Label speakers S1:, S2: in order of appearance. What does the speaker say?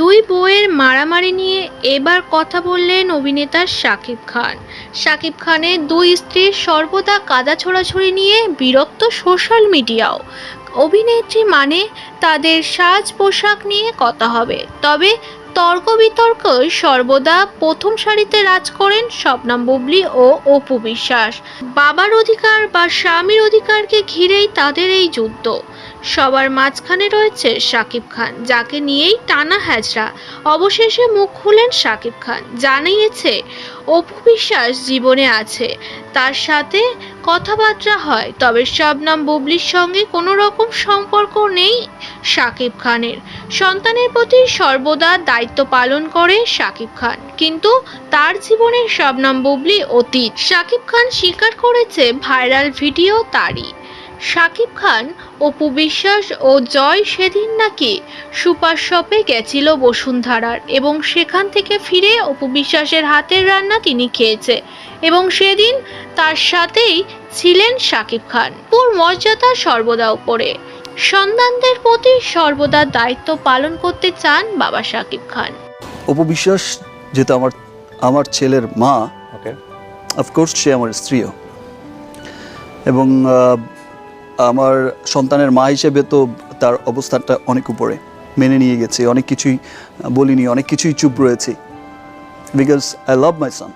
S1: দুই বইয়ের মারামারি নিয়ে এবার কথা বললেন অভিনেতা শাকিব খান। শাকিব খানের দুই স্ত্রীর সর্বদা কাদা ছোড়াছড়ি নিয়ে বিরক্ত সোশ্যাল মিডিয়াও। অভিনেত্রী মানে তাদের সাজ পোশাক নিয়ে কথা হবে। তবে তর্ক বিতর্ক সর্বদা প্রথম সারিতে রাজ করেন শবনাম বুবলি ও অপু বিশ্বাস। বাবার অধিকার বা স্বামীর অধিকারকে ঘিরেই তাদের এই যুদ্ধ। সবার মাঝখানে রয়েছে শাকিব খান, যাকে নিয়েই টানা হ্যাজরা অবশেষে মুখ খুলেন শাকিব খান, জানিয়েছে, অপু বিশ্বাস জীবনে আছে। তার সাথে কথাবার্তা হয়, তবে শবনাম বুবলির সঙ্গে কোনো রকম সম্পর্ক নেই শাকিব খানের। সন্তানের প্রতি সর্বদা দায়িত্ব পালন করে শাকিব খান। কিন্তু তার জীবনে শবনম বুবলি অতীত। শাকিব খান স্বীকার করেছে ভাইরাল ভিডিও তারই। শাকিব খান, অপু বিশ্বাস ও জয় সেদিন নাকি সুপার শপে গেছিল বসুন্ধরার এবং সেখান থেকে ফিরে অপু বিশ্বাসের হাতের রান্না তিনি খেয়েছে এবং সেদিন তার সাথেই ছিলেন শাকিব খান। পুর মর্যাদা সর্বদা উপরে। সন্তানদের প্রতি সর্বদা দায়িত্ব পালন করতে চান বাবা শাকিব খান।
S2: অপু বিশ্বাস যেহেতু আমার আমার ছেলের মা
S3: ওকে।
S2: অফকোর্স সে আমার স্ত্রীও। এবং আমার সন্তানের মা হিসেবে তো তার অবস্থাটা অনেক উপরে। মেনে নিয়ে গেছে, অনেক কিছুই বলিনি, অনেক কিছুই চুপ রয়েছে। Because I love my Son